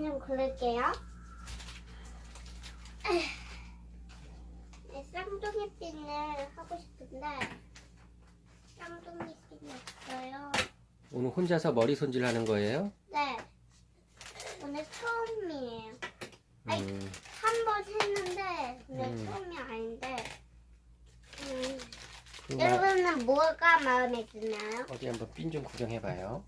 핀좀 고를게요. 네, 쌍둥이 핀을 하고 싶은데 쌍둥이 핀이 없어요. 오늘 혼자서 머리 손질하는 거예요? 네, 오늘 처음이에요. 음, 한 번 했는데 오늘 음. 처음이 아닌데 음, 그럼 여러분은 뭐가 마음에 드나요? 어디 한번 핀 좀 구경해봐요.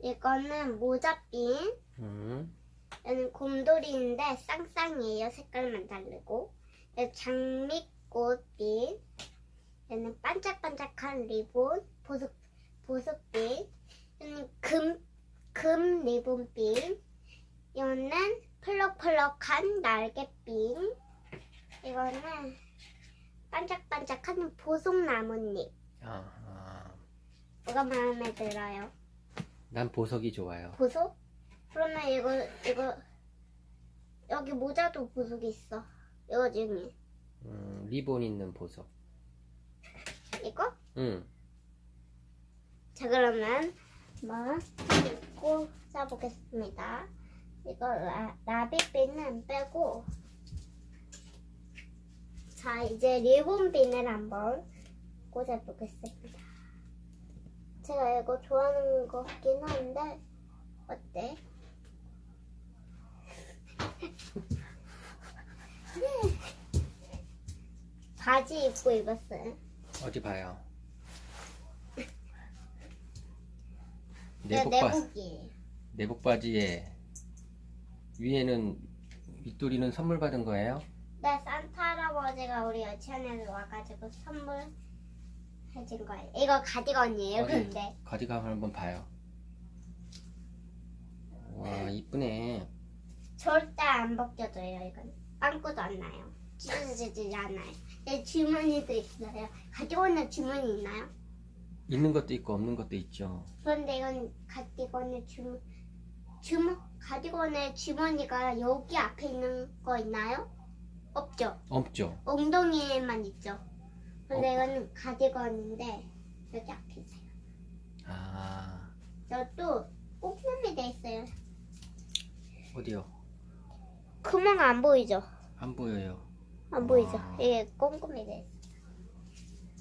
이거는 모자핀. 음, 얘는 곰돌이인데 쌍쌍이에요 색깔만 다르고. 얘 장미꽃핀. 얘는 반짝반짝한 리본 보석 보석핀. 얘는 금, 금 리본핀. 이거는 펄럭펄럭한 날개핀. 이거는 반짝반짝한 보석나뭇잎. 아, 아, 뭐가 마음에 들어요? 난 보석이 좋아요. 보석? 그러면 이거 이거 여기 모자도 보석이 있어. 이거 중에 음, 리본 있는 보석. 이거? 응, 자 그러면 한번 입고 써보겠습니다. 이거 라, 라비핀은 빼고 자 이제 리본핀을 한번 꽂아보겠습니다. 제가 이거 좋아하는 거 같긴 한데 어때? 바지 입고 입었어요. 어디 봐요. 네, 내복 바 내복이에요. 내복 바지에 위에는 윗도리는 선물 받은 거예요? 네, 산타 할아버지가 우리 유치원에서 와가지고 선물 해준 거예요. 이거 가디건이에요, 어디? 근데. 가디건 한번 봐요. 와 이쁘네. 절대 안 벗겨져요, 이건. 빵꾸도 안 나요. 찢어지지 않아요. 네, 주머니도 있어요. 가디건에 주머니 있나요? 있는 것도 있고 없는 것도 있죠. 그런데 이건 가디건에 주머, 주머, 가디건에 주머니가 여기 앞에 있는 거 있나요? 없죠. 없죠. 엉덩이에만 있죠. 근데 어. 이거는 가디건인데 여기 앞에 있어요. 아 저도 꼼꼼히 돼 있어요. 어디요? 구멍 안 보이죠? 안 보여요. 안 보이죠? 아. 이게 꼼꼼히 돼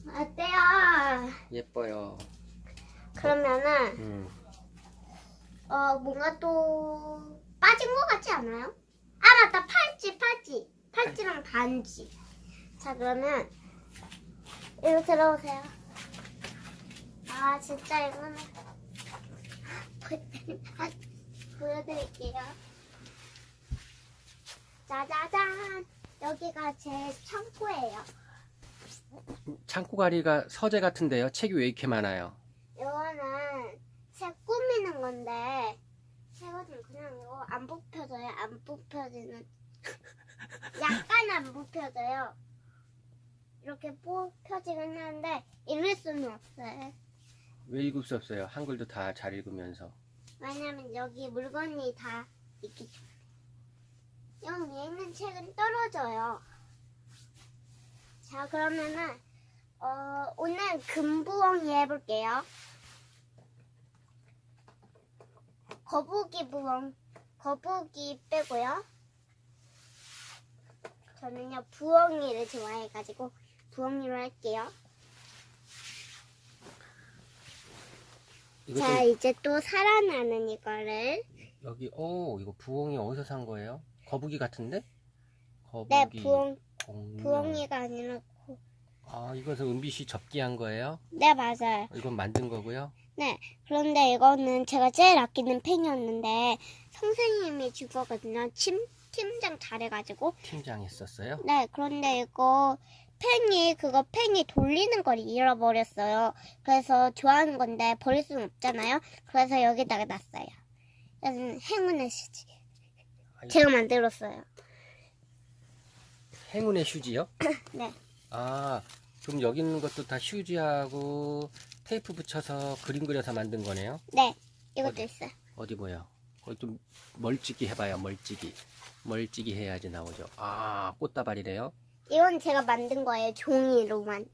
있어요. 어때요? 예뻐요. 그러면은 음. 어 뭔가 또 빠진 것 같지 않아요? 아 맞다 팔찌 팔찌 팔찌랑 반지. 자 그러면 이리 들어오세요. 아 진짜 이거는 아, 보여드릴게요. 짜자잔 여기가 제 창고예요. 창고가리가 서재 같은데요. 책이 왜 이렇게 많아요? 이거는 책 꾸미는 건데 책은 그냥 이거 안 뽑혀져요. 안 뽑혀지는 약간 안 뽑혀져요. 이렇게 뽑혀지긴 하는데 읽을 수는 없어요. 왜 읽을 수 없어요? 한글도 다 잘 읽으면서. 왜냐면 여기 물건이 다 있기 때문에. 여기 있는 책은 떨어져요. 자 그러면은 어, 오늘 금부엉이 해볼게요. 거북이 부엉, 거북이 빼고요. 저는요 부엉이를 좋아해가지고 부엉이로 할게요. 이것도 자 이제 또 살아나는 이거를 여기 오 이거 부엉이 어디서 산 거예요? 거북이 같은데? 거북이. 네 부엉 공룡. 부엉이가 아니라 고- 아 이것은 은비 씨 접기한 거예요? 네 맞아요. 이건 만든 거고요. 네 그런데 이거는 제가 제일 아끼는 펜이었는데 선생님이 준 거거든요. 침 팀장 잘해가지고 팀장 했었어요. 네 그런데 이거 펜이 그거 펜이 돌리는 걸 잃어버렸어요. 그래서 좋아하는 건데 버릴 수는 없잖아요. 그래서 여기다가 놨어요. 행운의 수지. 아이, 제가 만들었어요. 행운의 휴지요? 네. 아 그럼 여기 있는 것도 다 휴지하고 테이프 붙여서 그림 그려서 만든 거네요? 네 이것도 어디? 있어요. 어디 보여? 거기 좀 멀찍이 해봐요. 멀찍이. 멀찍이 해야지 나오죠. 아 꽃다발이래요. 이건 제가 만든 거예요. 종이로만.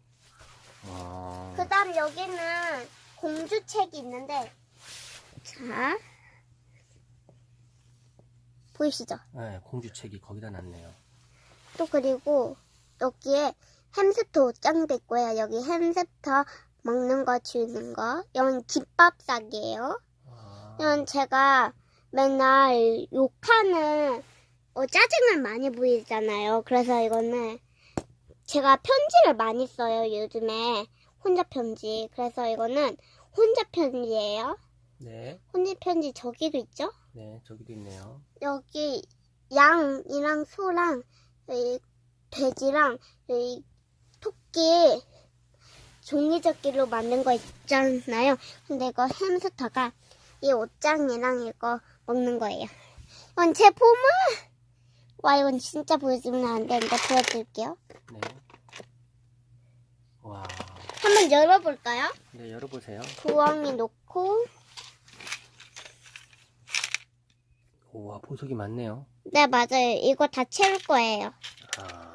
아, 그 다음 여기는 공주책이 있는데, 자. 보이시죠? 네, 공주책이 거기다 놨네요. 또 그리고 여기에 햄스터 옷장도 있고요. 여기 햄스터 먹는 거 주는 거. 이건 김밥 싸기예요. 아, 이건 제가 맨날 욕하는 어, 짜증을 많이 부리잖아요. 그래서 이거는 제가 편지를 많이 써요. 요즘에 혼자 편지. 그래서 이거는 혼자 편지예요. 네, 혼자 편지 저기도 있죠? 네, 저기도 있네요. 여기 양이랑 소랑 여기 돼지랑 여기 토끼 종이접기로 만든 거 있잖아요. 근데 이거 햄스터가 이 옷장이랑 이거 먹는 거예요. 이건 제 보물! 와 이건 진짜 보여주면 안 되는데 보여드릴게요. 네. 와, 한번 열어볼까요? 네, 열어보세요. 구멍이 놓고 우와, 보석이 많네요. 네 맞아요. 이거 다 채울 거예요. 아,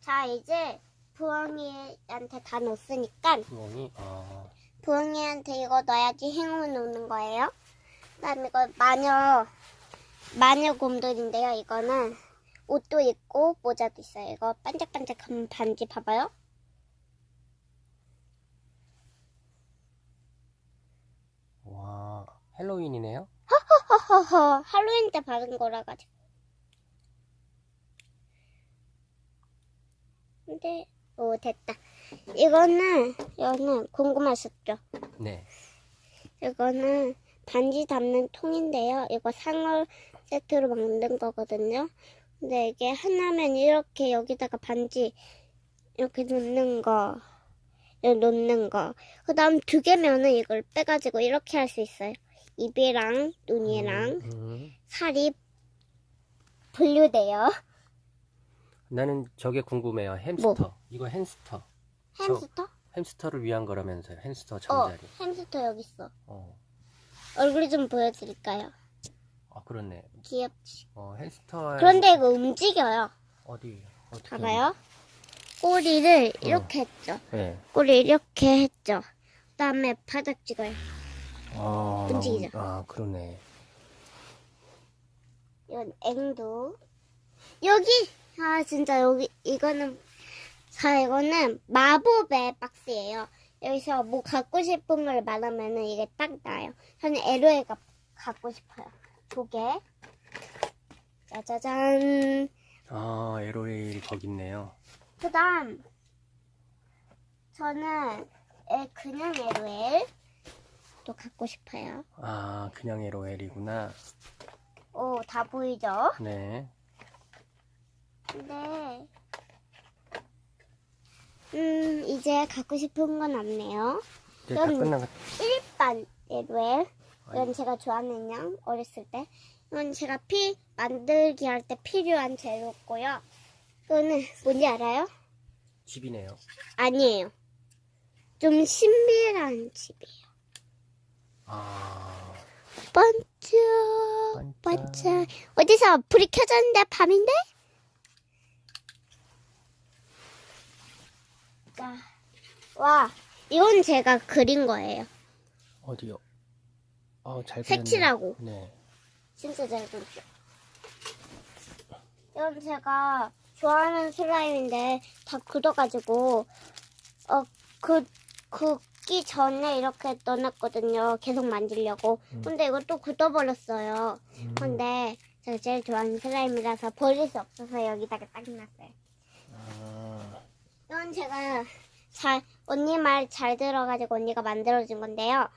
자 이제 부엉이한테 다 넣었으니까 구멍이, 아, 부엉이한테 이거 넣어야지 행운 오는 거예요. 그다음 이거 마녀 마녀 곰돌인데요. 이거는 옷도 있고 모자도 있어요. 이거 반짝반짝한 반지 봐봐요. 와, 헬로윈이네요. 허허허 할로윈 때 받은 거라 가지고. 근데 오 됐다. 이거는 이거는 궁금하셨죠? 네, 이거는 반지 담는 통인데요. 이거 상어 세트로 만든 거거든요. 근데 이게 하나면 이렇게 여기다가 반지 이렇게 놓는 거, 여기 놓는 거. 그 다음 두 개면은 이걸 빼가지고 이렇게 할 수 있어요. 입이랑 눈이랑 음, 음. 살이 분류돼요. 나는 저게 궁금해요. 햄스터. 뭐? 이거 햄스터. 햄스터? 햄스터를 위한 거라면서요. 햄스터 어, 잠자리. 햄스터 여기 있어. 어. 얼굴이 좀 보여드릴까요? 아, 그렇네. 귀엽지. 어, 햄스터. 그런데 이거 움직여요. 어디? 어떻게? 봐봐요. 꼬리를 이렇게 했죠. 네. 꼬리 이렇게 했죠. 그다음에 바닥 찍어요. 아, 움직이죠. 아, 그러네. 이건 앵두. 여기 아 진짜 여기 이거는 자 이거는 마법의 박스예요. 여기서 뭐 갖고 싶은 걸 말하면은 이게 딱 나요. 저는 LOL가 갖고 싶어요. 두 개. 짜자잔. 아, LOL 거기 있네요. 그 다음 저는 에, 그냥 LOL 또 갖고 싶어요. 아, 그냥 LOL이구나. 오 다 보이죠? 네. 근데 음 이제 갖고 싶은 건 없네요. 이제 다 전- 끝나가. 일반 에로엘 이건 제가 좋아하는 양 어렸을 때 이건 제가 피 만들기 할 때 필요한 재료고요. 이거는 뭔지 알아요? 집이네요. 아니에요. 좀 신비한 집이에요. 아, 반짝 반짝. 반짝 어디서 불이 켜졌는데 밤인데? 자, 와 이건 제가 그린 거예요. 어디요? 어, 잘 그렸네. 색칠하고. 네. 진짜 잘 그렸죠. 이건 제가 좋아하는 슬라임인데 다 굳어가지고 어그 굳기 전에 이렇게 넣어놨거든요. 계속 만지려고. 음. 근데 이거 또 굳어버렸어요. 음, 근데 제가 제일 좋아하는 슬라임이라서 버릴 수 없어서 여기다가 딱 놨어요. 아, 이건 제가 잘 언니 말 잘 들어가지고 언니가 만들어준 건데요.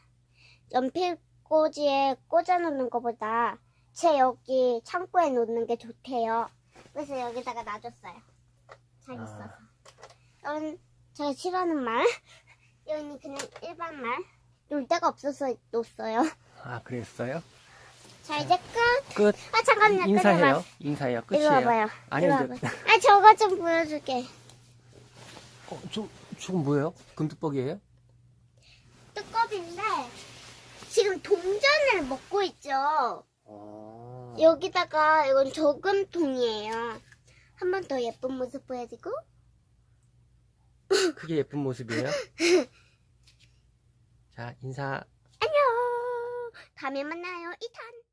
연필꽂이에 꽂아놓는 것보다 제 여기 창고에 놓는 게 좋대요. 그래서 여기다가 놔줬어요. 잘 아. 있어서. 이건 제가 싫어하는 말. 이건 그냥 일반 말. 놀 데가 없어서 놓았어요. 아, 그랬어요? 자 이제 끝. 끝. 아 잠깐만요. 인사해요. 인사해요. 이리 끝이에요. 와봐요. 아니, 와봐요. 아 저거 좀 보여줄게. 어, 저, 저건 뭐예요? 금두뻑이에요? 뜨겁인데 지금 동전을 먹고 있죠. 아. 여기다가 이건 저금통이에요. 한 번 더 예쁜 모습 보여주고 그게 예쁜 모습이에요? 자, 인사. 안녕. 다음에 만나요. 이탄.